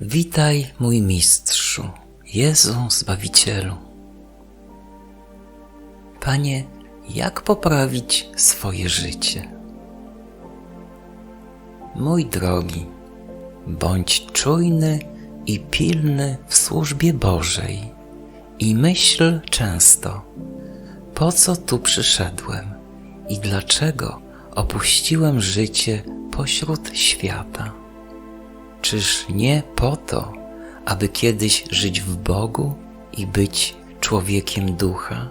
Witaj, mój mistrzu, Jezu Zbawicielu. Panie, jak poprawić swoje życie? Mój drogi, bądź czujny i pilny w służbie Bożej i myśl często, po co tu przyszedłem i dlaczego opuściłem życie pośród świata. Czyż nie po to, aby kiedyś żyć w Bogu i być człowiekiem ducha?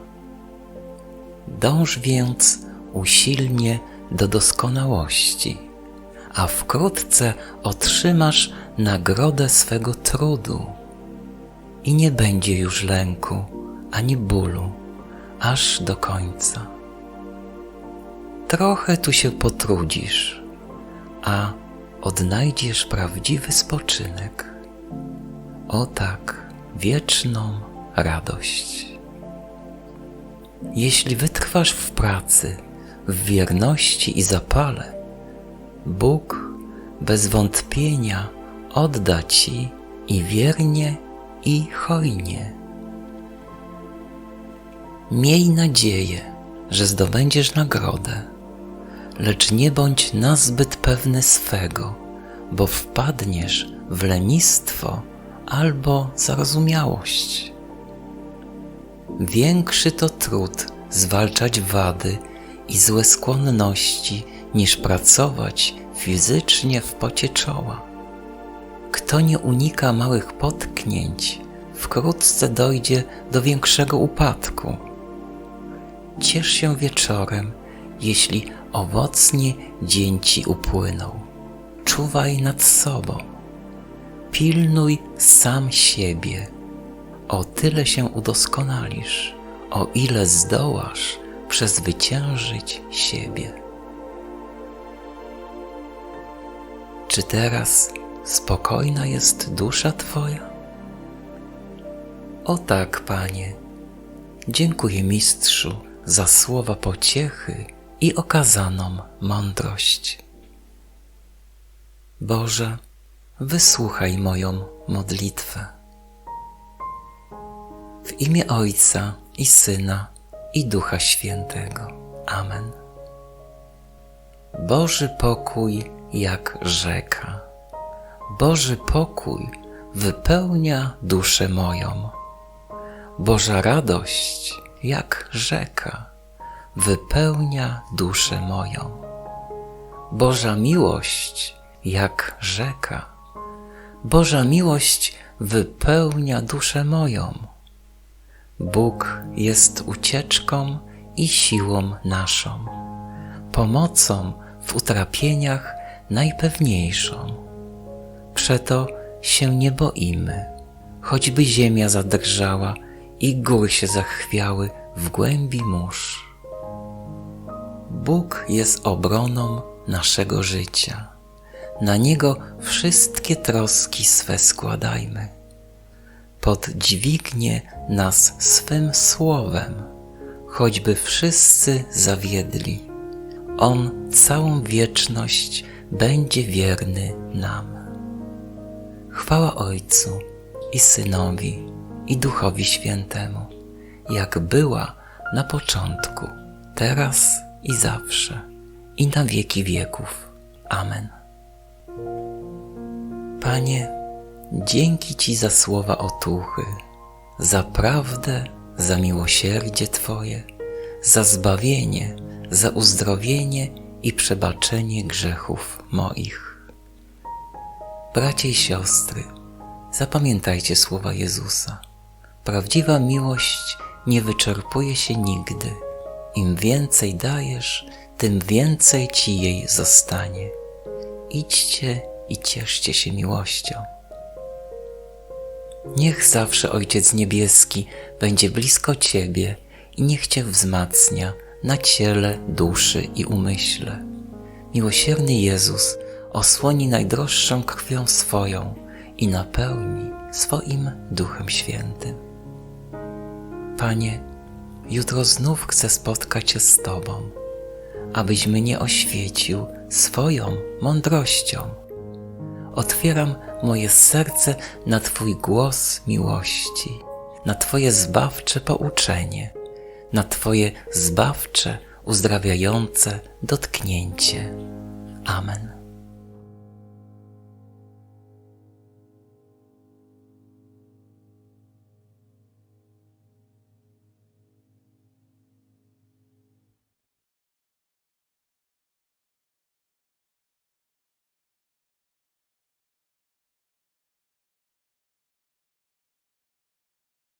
Dąż więc usilnie do doskonałości, a wkrótce otrzymasz nagrodę swego trudu i nie będzie już lęku ani bólu aż do końca. Trochę tu się potrudzisz, a odnajdziesz prawdziwy spoczynek. O tak, wieczną radość. Jeśli wytrwasz w pracy, w wierności i zapale, Bóg bez wątpienia odda Ci i wiernie, i hojnie. Miej nadzieję, że zdobędziesz nagrodę, lecz nie bądź nazbyt pewny swego, bo wpadniesz w lenistwo albo zarozumiałość. Większy to trud zwalczać wady i złe skłonności, niż pracować fizycznie w pocie czoła. Kto nie unika małych potknięć, wkrótce dojdzie do większego upadku. Ciesz się wieczorem, jeśli owocnie dzień ci upłynął. Czuwaj nad sobą. Pilnuj sam siebie. O tyle się udoskonalisz, o ile zdołasz przezwyciężyć siebie. Czy teraz spokojna jest dusza Twoja? O tak, Panie. Dziękuję Mistrzu za słowa pociechy i okazaną mądrość. Boże, wysłuchaj moją modlitwę. W imię Ojca i Syna i Ducha Świętego. Amen. Boży pokój jak rzeka. Boży pokój wypełnia duszę moją. Boża radość jak rzeka wypełnia duszę moją. Boża miłość jak rzeka. Boża miłość wypełnia duszę moją. Bóg jest ucieczką i siłą naszą, pomocą w utrapieniach najpewniejszą. Przeto się nie boimy, choćby ziemia zadrżała i góry się zachwiały w głębi mórz. Bóg jest obroną naszego życia. Na Niego wszystkie troski swe składajmy. Poddźwignie nas swym słowem, choćby wszyscy zawiedli. On całą wieczność będzie wierny nam. Chwała Ojcu i Synowi i Duchowi Świętemu, jak była na początku, teraz i zawsze, i na wieki wieków. Amen. Panie, dzięki Ci za słowa otuchy, za prawdę, za miłosierdzie Twoje, za zbawienie, za uzdrowienie i przebaczenie grzechów moich. Bracie i siostry, zapamiętajcie słowa Jezusa. Prawdziwa miłość nie wyczerpuje się nigdy. Im więcej dajesz, tym więcej ci jej zostanie. Idźcie i cieszcie się miłością. Niech zawsze Ojciec Niebieski będzie blisko Ciebie i niech Cię wzmacnia na ciele, duszy i umyśle. Miłosierny Jezus osłoni najdroższą krwią swoją i napełni swoim Duchem Świętym. Panie, jutro znów chcę spotkać się z Tobą, abyś mnie oświecił swoją mądrością. otwieram moje serce na Twój głos miłości, na Twoje zbawcze pouczenie, na Twoje zbawcze, uzdrawiające dotknięcie. Amen.